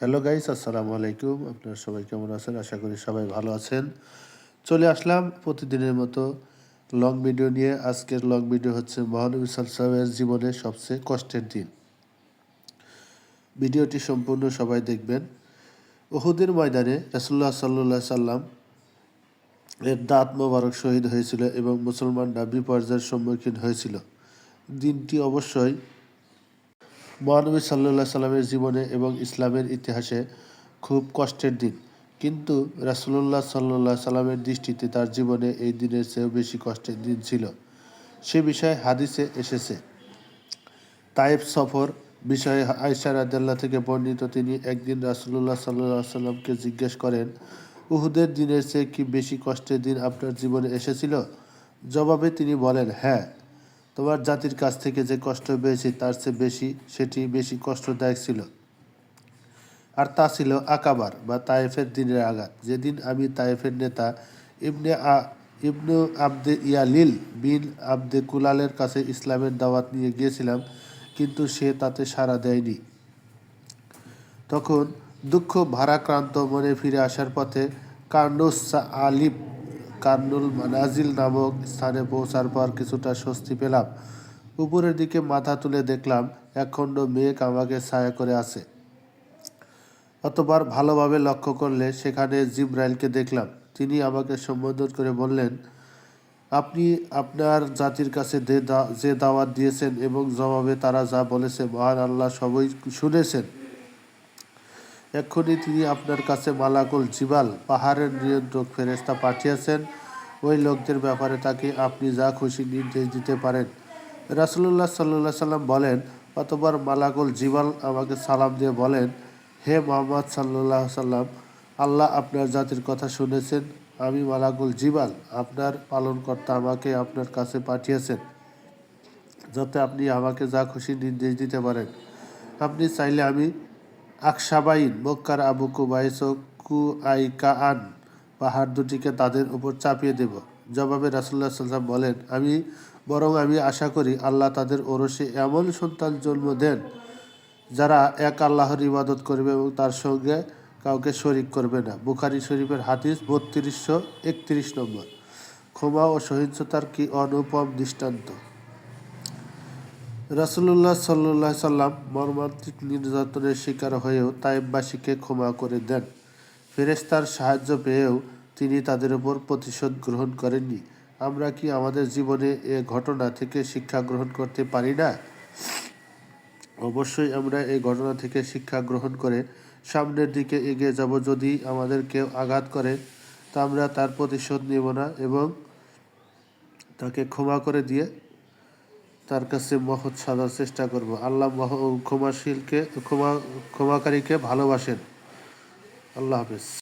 Hello guys আসসালামু আলাইকুম আপনারা সবাই কেমন আছেন? আশা করি সবাই ভালো আছেন। চলে আসলাম প্রতিদিনের মতো লং ভিডিও নিয়ে। আজকের লং ভিডিও হচ্ছে মহানবী সাল্লামের জীবনের সবচেয়ে কষ্টের দিন। ভিডিওটি সম্পূর্ণ সবাই দেখবেন। ওহুদের ময়দানে রাসুল্লাহ সাল্লাহ সাল্লাম এর দাঁত মোবারক শহীদ হয়েছিল এবং মুসলমানরা বিপর্যয়ের সম্মুখীন হয়েছিল। দিনটি অবশ্যই মহানবী সাল্লাহ সাল্লামের জীবনে এবং ইসলামের ইতিহাসে খুব কষ্টের দিন। কিন্তু রাসুল্লাহ সাল্লাহ সাল্লামের দৃষ্টিতে তার জীবনে এই দিনের চেয়েও বেশি কষ্টের দিন ছিল। সে বিষয়ে হাদিসে এসেছে। তাইফ সফর বিষয়ে আয়সা রাদাল্লাহ থেকে বর্ণিত, তিনি একদিন রাসুল্লাহ সাল্লাহ সাল্লামকে জিজ্ঞেস করেন, উহুদের দিনের চেয়ে কি বেশি কষ্টের দিন আপনার জীবনে এসেছিল? জবাবে তিনি বলেন হ্যাঁ। তোমার জাতির কাছ থেকে যে কষ্ট পেয়েছি, তার চেয়ে বেশি সেটি বেশি কষ্টদায়ক ছিল। আর তা ছিল আকাবার বা তায়েফের দিনের আঘাত। যেদিন আমি তায়েফের নেতা ইবনে আ, ইবনু আবদে ইয়ালিল বিন আবদে কুলালের কাছে ইসলামের দাওয়াত নিয়ে গিয়েছিলাম, কিন্তু সে তাতে সাড়া দেয়নি। তখন দুঃখ ভারাক্রান্ত মনে ফিরে আসার পথে কার্নুস আলিব কার্নুল মানাজিল নামক স্থানে পৌঁছার পর কিছুটা স্বস্তি পেলাম। উপরের দিকে মাথা তুলে দেখলাম, একখণ্ড মেঘ আমাকে ছায়া করে আছে। অতবার ভালোভাবে লক্ষ্য করলে সেখানে জিব্রাইলকে দেখলাম। তিনি আমাকে সম্বোধন করে বললেন, আপনি আপনার জাতির কাছে যে দাওয়াত দিয়েছেন এবং জবাবে তারা যা বলেছে, মহান আল্লাহ সবই শুনেছেন। এক্ষুনি তিনি আপনার কাছে মালাকুল জিবাল, পাহাড়ের নিয়ন্ত্রক ফেরেস্তা পাঠিয়েছেন। ওই লোকদের ব্যাপারে তাকে আপনি যা খুশি নির্দেশ দিতে পারেন। রাসুল্লাহ সাল্লাহ সাল্লাম বলেন, অতবার মালাকুল জিবাল আমাকে সালাম দিয়ে বলেন, হে মোহাম্মদ সাল্লাহ সাল্লাম আল্লাহ আপনার জাতির কথা শুনেছেন, আমি মালাকুল জিবাল, আপনার পালনকর্তা আমাকে আপনার কাছে পাঠিয়েছেন, যাতে আপনি আমাকে যা খুশি নির্দেশ দিতে পারেন। আপনি চাইলে আমি আকসাবাইন মক্কার আবু কুবাইস কু আই কাআন পাহাড় দুটিকে তাদের উপর চাপিয়ে দেব। জবাবে রাসুল্লাহ সাল্লাম বলেন, আমি, বরং আমি আশা করি আল্লাহ তাদের ওরসে এমন সন্তান জন্ম দেন, যারা এক আল্লাহর ইবাদত করবে এবং তার সঙ্গে কাউকে শরিক করবে না। বুখারি শরীফের হাদিস বত্রিশশো একত্রিশ নম্বর। ক্ষমা ও সহিংসতার কি অনুপম দৃষ্টান্ত? রাসুল্লাহ সাল্লাহ সাল্লাম মর্মান্তিক নির্যাতনের শিকার হয়েও তাইববাসীকে ক্ষমা করে দেন। ফেরেস্তার সাহায্য পেয়েও তিনি তাদের উপর প্রতিশোধ গ্রহণ করেননি। আমরা কি আমাদের জীবনে এ ঘটনা থেকে শিক্ষা গ্রহণ করতে পারি না? অবশ্যই আমরা এই ঘটনা থেকে শিক্ষা গ্রহণ করে সামনের দিকে এগিয়ে যাব যদি আমাদের কেউ আঘাত করে, তা আমরা তার প্রতিশোধ নেব না এবং তাকে ক্ষমা করে দিয়ে তার কাছে মহৎ সাজার চেষ্টা করব। আল্লাহ মহ ক্ষমাশীলকে ক্ষমা ক্ষমাকারীকে ভালোবাসেন। আল্লাহ হাফেজ।